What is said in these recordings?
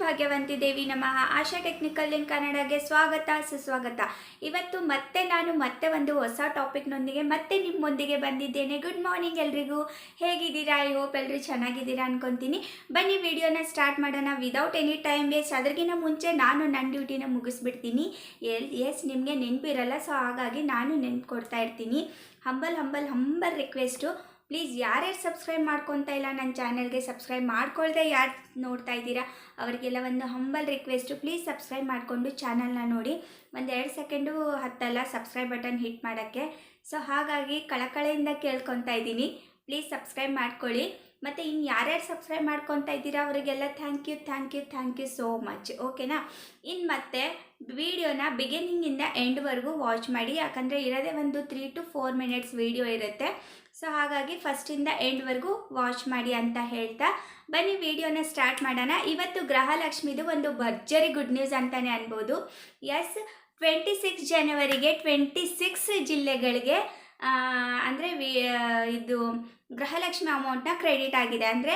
ಭಾಗ್ಯವಂತಿ ದೇವಿ ನಮಃ. ಆಶಾ ಟೆಕ್ನಿಕಲ್ ಇನ್ ಕನ್ನಡಗೆ ಸ್ವಾಗತ, ಸುಸ್ವಾಗತ. ಇವತ್ತು ಮತ್ತೆ ನಾನು ಮತ್ತೆ ಒಂದು ಹೊಸ ಟಾಪಿಕ್ನೊಂದಿಗೆ ಮತ್ತೆ ನಿಮ್ಮೊಂದಿಗೆ ಬಂದಿದ್ದೇನೆ. ಗುಡ್ ಮಾರ್ನಿಂಗ್ ಎಲ್ರಿಗೂ. ಹೇಗಿದ್ದೀರಾ? ಐ ಹೋಪ್ ಎಲ್ಲರೂ ಚೆನ್ನಾಗಿದ್ದೀರಾ ಅನ್ಕೊತೀನಿ. ಬನ್ನಿ, ವಿಡಿಯೋನ ಸ್ಟಾರ್ಟ್ ಮಾಡೋಣ. ವಿದೌಟ್ ಎನಿ ಟೈಮ್ ವೇಸ್ಟ್ ಅದ್ರಗಿನ ಮುಂಚೆ ನಾನು ನನ್ನ ಡ್ಯೂಟಿನ ಮುಗಿಸ್ಬಿಡ್ತೀನಿ. ಎಲ್ ಎಸ್ ನಿಮಗೆ ನೆನಪಿರಲ್ಲ ಸೊ ಹಾಗಾಗಿ ನಾನು ನೆನ್ಪು ಕೊಡ್ತಾ ಇರ್ತೀನಿ. Humble humble humble request please ಯಾರ್ಯಾರು ಸಬ್ಸ್ಕ್ರೈಬ್ ಮಾಡ್ಕೊತಾ ಇಲ್ಲ ನನ್ನ ಚಾನಲ್ಗೆ ಸಬ್ಸ್ಕ್ರೈಬ್ ಮಾಡ್ಕೊಳ್ದೆ ಯಾರು ನೋಡ್ತಾ ಇದ್ದೀರಾ, ಅವರಿಗೆಲ್ಲ ಒಂದು ಹಂಬಲ್ ರಿಕ್ವೆಸ್ಟು ಪ್ಲೀಸ್ ಸಬ್ಸ್ಕ್ರೈಬ್ ಮಾಡಿಕೊಂಡು ಚಾನಲ್ನ ನೋಡಿ. ಒಂದು ಎರಡು ಸೆಕೆಂಡು ಹತ್ತಲ್ಲ ಸಬ್ಸ್ಕ್ರೈಬ್ ಬಟನ್ ಹಿಟ್ ಮಾಡೋಕ್ಕೆ. ಸೊ ಹಾಗಾಗಿ ಕಳಕಳೆಯಿಂದ ಕೇಳ್ಕೊತಾ ಇದ್ದೀನಿ. ಪ್ಲೀಸ್ ಸಬ್ಸ್ಕ್ರೈಬ್ ಮಾಡ್ಕೊಳ್ಳಿ. ಮತ್ತು ಇನ್ನು ಯಾರ್ಯಾರು ಸಬ್ಸ್ಕ್ರೈಬ್ ಮಾಡ್ಕೊತಾ ಇದ್ದೀರಾ ಅವರಿಗೆಲ್ಲ thank you thank you thank you so much ಓಕೆನಾ ಇನ್ನು ಮತ್ತೆ ವಿಡಿಯೋನ ಬಿಗಿನಿಂಗಿಂದ ಎಂಡ್ವರೆಗೂ ವಾಚ್ ಮಾಡಿ. ಯಾಕಂದರೆ ಇರೋದೇ ಒಂದು three two four minutes video ಇರುತ್ತೆ. ಸೊ ಹಾಗಾಗಿ ಫಸ್ಟಿಂದ ಎಂಡ್ವರೆಗೂ ವಾಚ್ ಮಾಡಿ ಅಂತ ಹೇಳ್ತಾ ಬನ್ನಿ ವಿಡಿಯೋನ ಸ್ಟಾರ್ಟ್ ಮಾಡೋಣ. ಇವತ್ತು ಗೃಹಲಕ್ಷ್ಮಿದು ಒಂದು ಭರ್ಜರಿ ಗುಡ್ ನ್ಯೂಸ್ ಅಂತಲೇ ಅನ್ಬೋದು. ಎಸ್ ಟ್ವೆಂಟಿ ಸಿಕ್ಸ್ ಜನವರಿಗೆ ಟ್ವೆಂಟಿ ಸಿಕ್ಸ್ ಜಿಲ್ಲೆಗಳಿಗೆ ಅಂದರೆ ಇದು ಗೃಹಲಕ್ಷ್ಮಿ ಅಮೌಂಟ್ನ ಕ್ರೆಡಿಟ್ ಆಗಿದೆ. ಅಂದರೆ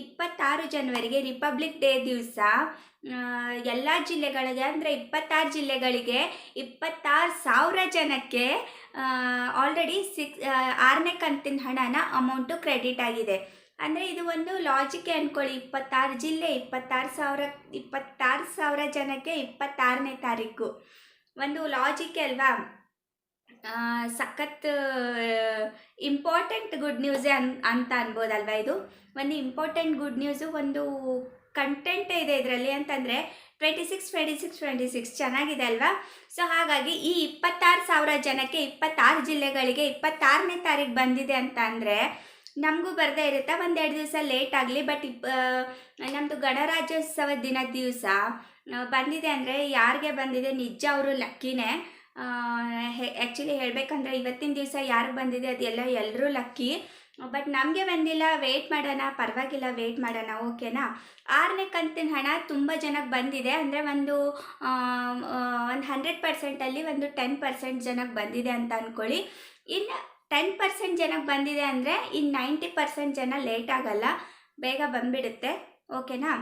ಇಪ್ಪತ್ತಾರು ಜನವರಿಗೆ ರಿಪಬ್ಲಿಕ್ ಡೇ ದಿವಸ ಎಲ್ಲ ಜಿಲ್ಲೆಗಳಿಗೆ, ಅಂದರೆ ಇಪ್ಪತ್ತಾರು ಜಿಲ್ಲೆಗಳಿಗೆ ಇಪ್ಪತ್ತಾರು ಸಾವಿರ ಜನಕ್ಕೆ ಆಲ್ರೆಡಿ ಸಿಕ್ಸ್ ಆರನೇ ಕಂತಿನ ಹಣನ ಅಮೌಂಟು ಕ್ರೆಡಿಟ್ ಆಗಿದೆ. ಅಂದರೆ ಇದು ಒಂದು ಲಾಜಿಕ್ಕೆ ಅಂದ್ಕೊಳ್ಳಿ ಇಪ್ಪತ್ತಾರು ಜಿಲ್ಲೆ ಇಪ್ಪತ್ತಾರು ಸಾವಿರ ಇಪ್ಪತ್ತಾರು ಸಾವಿರ ಜನಕ್ಕೆ ಇಪ್ಪತ್ತಾರನೇ ತಾರೀಕು. ಒಂದು ಲಾಜಿಕ್ ಅಲ್ವಾ? ಸಖತ್ ಇಂಪಾರ್ಟೆಂಟ್ ಗುಡ್ ನ್ಯೂಸೇ ಅನ್, ಅಂತ ಅನ್ಬೋದಲ್ವಾ ಇದು? ಒಂದು ಇಂಪಾರ್ಟೆಂಟ್ ಗುಡ್ ನ್ಯೂಸು ಒಂದು ಕಂಟೆಂಟ್ ಇದೆ ಇದರಲ್ಲಿ ಅಂತಂದರೆ twenty six twenty six twenty six ಚೆನ್ನಾಗಿದೆ ಅಲ್ವಾ? ಸೊ ಹಾಗಾಗಿ ಈ ಇಪ್ಪತ್ತಾರು ಸಾವಿರ ಜನಕ್ಕೆ, ಇಪ್ಪತ್ತಾರು ಜಿಲ್ಲೆಗಳಿಗೆ ಇಪ್ಪತ್ತಾರನೇ ತಾರೀಕು ಬಂದಿದೆ ಅಂತ ಅಂದರೆ ನಮಗೂ ಬರದೇ ಇರುತ್ತೆ. ಒಂದೆರಡು ದಿವಸ ಲೇಟ್ ಆಗಲಿ ಬಟ್ ಇಪ್ಪ ನಮ್ಮದು ಗಣರಾಜ್ಯೋತ್ಸವ ದಿನದ ದಿವಸ ಬಂದಿದೆ ಅಂದರೆ ಯಾರಿಗೆ ಬಂದಿದೆ? ನಿಜ ಅವರು ಲಕ್ಕಿನೇ. ಆ್ಯಕ್ಚುಲಿ ಹೇಳಬೇಕಂದ್ರೆ ಇವತ್ತಿನ ದಿವಸ ಯಾರು ಬಂದಿದೆ ಅದೆಲ್ಲ ಎಲ್ಲರೂ ಲಕ್ಕಿ ಬಟ್ ನಮಗೆ ಬಂದಿಲ್ಲ ವೆಯ್ಟ್ ಮಾಡೋಣ, ಪರವಾಗಿಲ್ಲ ವೆಯ್ಟ್ ಮಾಡೋಣ ಓಕೆನಾ ಆರನೇ ಕಂತಿನ ಹಣ ತುಂಬ ಜನಕ್ಕೆ ಬಂದಿದೆ, ಅಂದರೆ ಒಂದು ಒಂದು ಹಂಡ್ರೆಡ್ ಪರ್ಸೆಂಟಲ್ಲಿ ಒಂದು ಟೆನ್ ಪರ್ಸೆಂಟ್ ಜನಕ್ಕೆ ಬಂದಿದೆ ಅಂತ ಅಂದ್ಕೊಳ್ಳಿ ಇನ್ನು ಟೆನ್ ಪರ್ಸೆಂಟ್ ಜನಕ್ಕೆ ಬಂದಿದೆ ಅಂದರೆ ಇನ್ನು ನೈಂಟಿ ಪರ್ಸೆಂಟ್ ಜನ ಲೇಟ್ ಆಗಲ್ಲ, ಬೇಗ ಬಂದುಬಿಡುತ್ತೆ ಓಕೆನಾ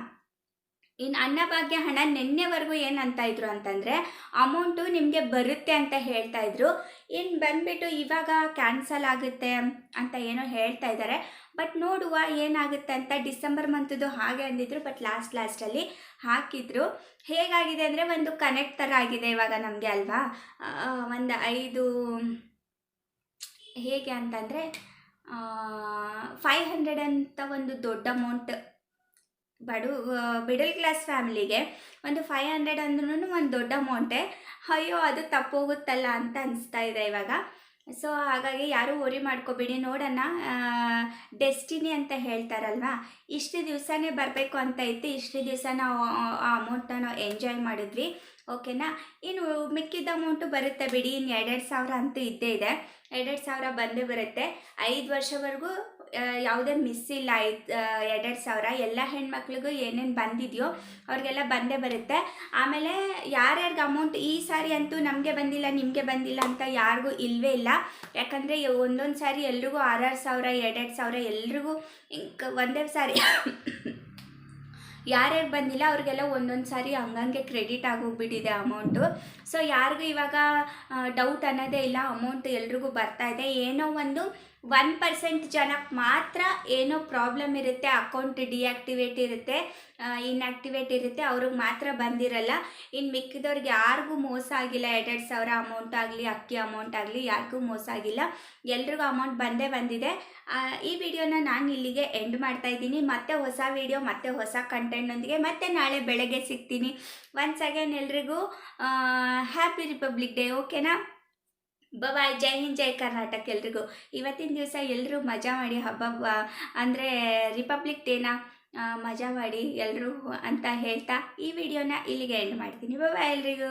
ಇನ್ನು ಅನ್ನಭಾಗ್ಯ ಹಣ ನಿನ್ನೆವರೆಗೂ ಏನಂತ ಇದ್ರು ಅಂತಂದರೆ ಅಮೌಂಟು ನಿಮಗೆ ಬರುತ್ತೆ ಅಂತ ಹೇಳ್ತಾ ಇದ್ರು. ಇನ್ನು ಬಂದುಬಿಟ್ಟು ಇವಾಗ ಕ್ಯಾನ್ಸಲ್ ಆಗುತ್ತೆ ಅಂತ ಏನೋ ಹೇಳ್ತಾ ಇದ್ದಾರೆ ಬಟ್ ನೋಡುವ ಏನಾಗುತ್ತೆ ಅಂತ ಡಿಸೆಂಬರ್ ಮಂತದ್ದು ಹಾಗೆ ಅಂದಿದ್ರು ಬಟ್ ಲಾಸ್ಟ್ ಲಾಸ್ಟಲ್ಲಿ ಹಾಕಿದ್ರು. ಹೇಗಾಗಿದೆ ಅಂದರೆ ಒಂದು ಕನೆಕ್ಟ್ ಥರ ಆಗಿದೆ ಇವಾಗ ನಮಗೆ ಅಲ್ವಾ? ಒಂದು ಐದು ಹೇಗೆ ಅಂತಂದರೆ ಫೈವ್ ಹಂಡ್ರೆಡ್ ಅಂತ ಒಂದು ದೊಡ್ಡ ಅಮೌಂಟ್ ಬಡು ಮಿಡಲ್ ಕ್ಲಾಸ್ ಫ್ಯಾಮಿಲಿಗೆ ಒಂದು ಫೈವ್ ಹಂಡ್ರೆಡ್ ಅಂದ್ರೂ ಒಂದು ದೊಡ್ಡ ಅಮೌಂಟೇ ಅಯ್ಯೋ, ಅದು ತಪ್ಪೋಗುತ್ತಲ್ಲ ಅಂತ ಅನಿಸ್ತಾ ಇದೆ ಇವಾಗ. ಸೊ ಹಾಗಾಗಿ ಯಾರೂ ವರಿ ಮಾಡ್ಕೋಬೇಡಿ. ನೋಡೋಣ ಡೆಸ್ಟಿನಿ ಅಂತ ಹೇಳ್ತಾರಲ್ವಾ? ಇಷ್ಟು ದಿವಸನೇ ಬರಬೇಕು ಅಂತ ಇತ್ತು. ಇಷ್ಟು ದಿವಸ ನಾವು ಆ ಅಮೌಂಟನ್ನ ನಾವು ಎಂಜಾಯ್ ಮಾಡಿದ್ವಿ. ಓಕೆನಾ ಇನ್ನು ಮಿಕ್ಕಿದ ಅಮೌಂಟು ಬರುತ್ತೆ ಬಿಡಿ. ಇನ್ನು ಎರಡೆರಡು ಸಾವಿರ ಅಂತೂ ಇದ್ದೇ ಇದೆ. ಎರಡೆರಡು ಸಾವಿರ ಬಂದೇ ಬರುತ್ತೆ. ಐದು ವರ್ಷವರೆಗೂ ಯಾವುದೇ ಮಿಸ್ ಇಲ್ಲ ಎರಡೆರಡು ಸಾವಿರ, ಎಲ್ಲ ಹೆಣ್ಮಕ್ಳಿಗೂ ಏನೇನು ಬಂದಿದೆಯೋ ಅವ್ರಿಗೆಲ್ಲ ಬಂದೇ ಬರುತ್ತೆ. ಆಮೇಲೆ ಯಾರ್ಯಾರಿಗೆ ಅಮೌಂಟ್ ಈ ಸಾರಿ ಅಂತೂ ನಮಗೆ ಬಂದಿಲ್ಲ, ನಿಮಗೆ ಬಂದಿಲ್ಲ ಅಂತ ಯಾರಿಗೂ ಇಲ್ಲವೇ ಇಲ್ಲ. ಯಾಕಂದರೆ ಒಂದೊಂದು ಸಾರಿ ಎಲ್ರಿಗೂ ಆರಾರು ಸಾವಿರ, ಎರಡೆರಡು ಸಾವಿರ ಎಲ್ರಿಗೂ ಒಂದೇ ಸಾರಿ ಯಾರ್ಯಾರು ಬಂದಿಲ್ಲ, ಅವ್ರಿಗೆಲ್ಲ ಒಂದೊಂದು ಸಾರಿ ಹಂಗಂಗೆ ಕ್ರೆಡಿಟ್ ಆಗೋಗ್ಬಿಟ್ಟಿದೆ ಅಮೌಂಟು ಸೊ ಯಾರಿಗೂ ಇವಾಗ ಡೌಟ್ ಅನ್ನೋದೇ ಇಲ್ಲ ಅಮೌಂಟ್ ಎಲ್ರಿಗೂ ಬರ್ತಾ ಇದೆ. ಏನೋ ಒಂದು ಒನ್ ಪರ್ಸೆಂಟ್ ಜನಕ್ಕೆ ಮಾತ್ರ ಏನೋ ಪ್ರಾಬ್ಲಮ್ ಇರುತ್ತೆ ಅಕೌಂಟ್ ಡಿಆಕ್ಟಿವೇಟ್ ಇರುತ್ತೆ ಇನ್ಆಕ್ಟಿವೇಟ್ ಇರುತ್ತೆ, ಅವ್ರಿಗೆ ಮಾತ್ರ ಬಂದಿರಲ್ಲ. ಇನ್ನು ಮಿಕ್ಕಿದವ್ರಿಗೆ ಯಾರಿಗೂ ಮೋಸ ಆಗಿಲ್ಲ ಎರಡೆರಡು ಸಾವಿರ ಅಮೌಂಟ್ ಆಗಲಿ, ಅಕ್ಕಿ ಅಮೌಂಟ್ ಆಗಲಿ, ಯಾರಿಗೂ ಮೋಸ ಆಗಿಲ್ಲ. ಎಲ್ರಿಗೂ ಅಮೌಂಟ್ ಬಂದೇ ಬಂದಿದೆ. ಈ ವಿಡಿಯೋನ ನಾನು ಇಲ್ಲಿಗೆ ಎಂಡ್ ಮಾಡ್ತಾ ಇದ್ದೀನಿ. ಮತ್ತೆ ಹೊಸ ವಿಡಿಯೋ, ಮತ್ತೆ ಹೊಸ ಕಂಟೆಂಟ್ನೊಂದಿಗೆ ಮತ್ತೆ ನಾಳೆ ಬೆಳಗ್ಗೆ ಸಿಗ್ತೀನಿ. ಒನ್ಸ್ ಅಗೇನ್ ಎಲ್ರಿಗೂ ಹ್ಯಾಪಿ ರಿಪಬ್ಲಿಕ್ ಡೇ ಓಕೆನಾ ಬಾಯ್, ಜೈ ಹಿಂದ್, ಜೈ ಕರ್ನಾಟಕ ಎಲ್ರಿಗೂ. ಇವತ್ತಿನ ದಿವಸ ಎಲ್ಲರೂ ಮಜಾ ಮಾಡಿ ಹಬ್ಬ ಅಂದರೆ ರಿಪಬ್ಲಿಕ್ ಡೇನ ಮಜಾ ಮಾಡಿ ಎಲ್ಲರೂ ಅಂತ ಹೇಳ್ತಾ ಈ ವಿಡಿಯೋನ ಇಲ್ಲಿಗೆ ಎಂಡ್ ಮಾಡ್ತೀನಿ. ಬಾಯ್ ಎಲ್ರಿಗೂ.